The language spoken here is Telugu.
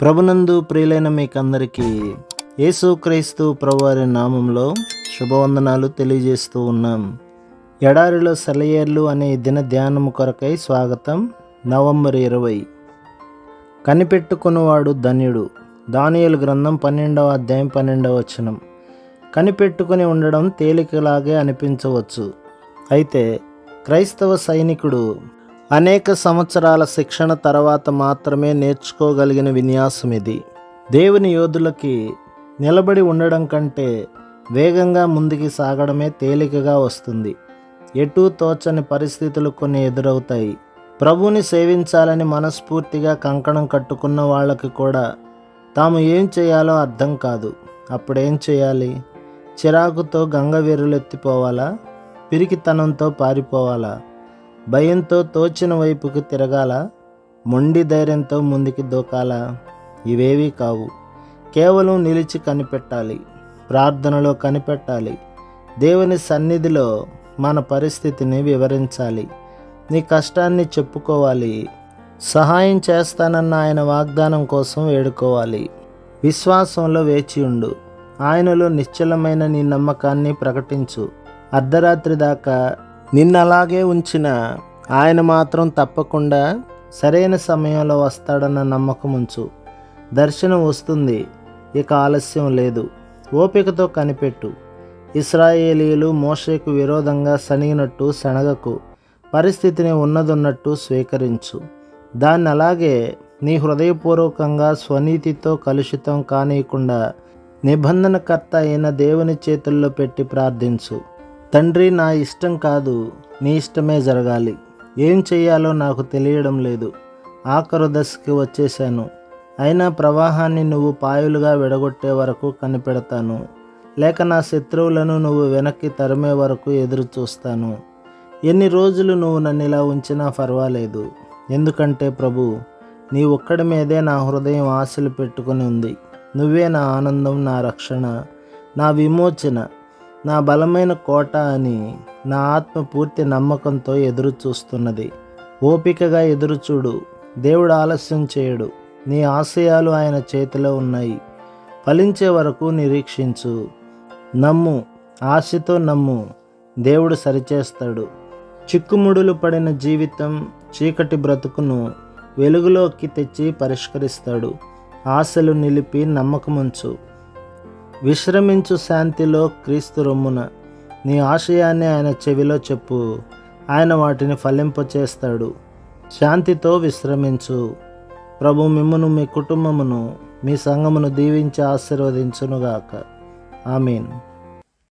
ప్రభునందు ప్రియులైన మీకందరికీ యేసుక్రీస్తు ప్రభువారి నామంలో శుభవందనాలు తెలియజేస్తూ ఉన్నాం. ఎడారిలో సెలయేర్లు అనే దిన ధ్యానం కొరకై స్వాగతం నవంబర్ ఇరవై. కనిపెట్టుకున్నవాడు ధన్యుడు. దానియలు గ్రంథం పన్నెండవ అధ్యాయం పన్నెండవ వచనం. కనిపెట్టుకుని ఉండడం తేలికలాగే అనిపించవచ్చు. అయితే క్రైస్తవ సైనికుడు అనేక సంవత్సరాల శిక్షణ తర్వాత మాత్రమే నేర్చుకోగలిగిన విన్యాసం ఇది. దేవుని యోధులకి నిలబడి ఉండడం కంటే వేగంగా ముందుకి సాగడమే తేలికగా వస్తుంది. ఎటూ తోచని పరిస్థితులు కొన్ని ఎదురవుతాయి. ప్రభువుని సేవించాలని మనస్ఫూర్తిగా కంకణం కట్టుకున్న వాళ్ళకి కూడా తాము ఏం చేయాలో అర్థం కాదు. అప్పుడేం చేయాలి? చిరాకుతో గంగ ఎత్తిపోవాలా పిరికితనంతో పారిపోవాలా? భయంతో తోచిన వైపుకి తిరగాల మొండి ధైర్యంతో ముందుకి దూకాలా. ఇవేవీ కావు. కేవలం నిలిచి కనిపెట్టాలి. ప్రార్థనలో కనిపెట్టాలి. దేవుని సన్నిధిలో మన పరిస్థితిని వివరించాలి. నీ కష్టాన్ని చెప్పుకోవాలి. సహాయం చేస్తానన్న ఆయన వాగ్దానం కోసం వేడుకోవాలి. విశ్వాసంలో వేచి ఉండు. ఆయనలో నిశ్చలమైన నీ నమ్మకాన్ని ప్రకటించు. అర్ధరాత్రి దాకా నిన్నలాగే ఉంచిన ఆయన మాత్రం తప్పకుండా సరైన సమయంలో వస్తాడన్న నమ్మకం ఉంచు దర్శనం వస్తుంది ఇక ఆలస్యం లేదు. ఓపికతో కనిపెట్టు. ఇస్రాయేలీలు మోషేకు విరోధంగా సనిగినట్టు శనగకు పరిస్థితిని ఉన్నదున్నట్టు స్వీకరించు. దాన్ని అలాగే నీ హృదయపూర్వకంగా స్వనీతితో కలుషితం కానీయకుండా నిబంధనకర్త అయిన దేవుని చేతుల్లో పెట్టి ప్రార్థించు. తండ్రి నా ఇష్టం కాదు. నీ ఇష్టమే జరగాలి. ఏం చేయాలో నాకు తెలియడం లేదు. ఆఖరు దశకి వచ్చేసాను అయినా ప్రవాహాన్ని నువ్వు పాయులుగా విడగొట్టే వరకు కనిపెడతాను. లేక నా శత్రువులను నువ్వు వెనక్కి తరిమే వరకు ఎదురు చూస్తాను ఎన్ని రోజులు నువ్వు నన్ను ఇలా ఉంచినా పర్వాలేదు ఎందుకంటే ప్రభు నీ ఒక్కడి మీదే నా హృదయం ఆశలు పెట్టుకుని ఉంది. నువ్వే నా ఆనందం నా రక్షణ నా విమోచన. నా బలమైన కోట అని నా ఆత్మ పూర్తి నమ్మకంతో ఎదురు చూస్తున్నది ఓపికగా ఎదురుచూడు. దేవుడు ఆలస్యం చేయడు. నీ ఆశయాలు ఆయన చేతిలో ఉన్నాయి. ఫలించే వరకు నిరీక్షించు. నమ్ము. ఆశతో నమ్ము. దేవుడు సరిచేస్తాడు. చిక్కుముడులు పడిన జీవితం చీకటి బ్రతుకును వెలుగులోకి తెచ్చి పరిష్కరిస్తాడు. ఆశలు నిలిపి నమ్మకముంచు. విశ్రమించు శాంతిలో క్రీస్తు రొమ్మున. నీ ఆశయాన్ని ఆయన చెవిలో చెప్పు. ఆయన వాటిని ఫలింపచేస్తాడు. శాంతితో విశ్రమించు. ప్రభు మిమ్మును మీ కుటుంబమును మీ సంఘమును దీవించి ఆశీర్వదించునుగాక. ఆమెను.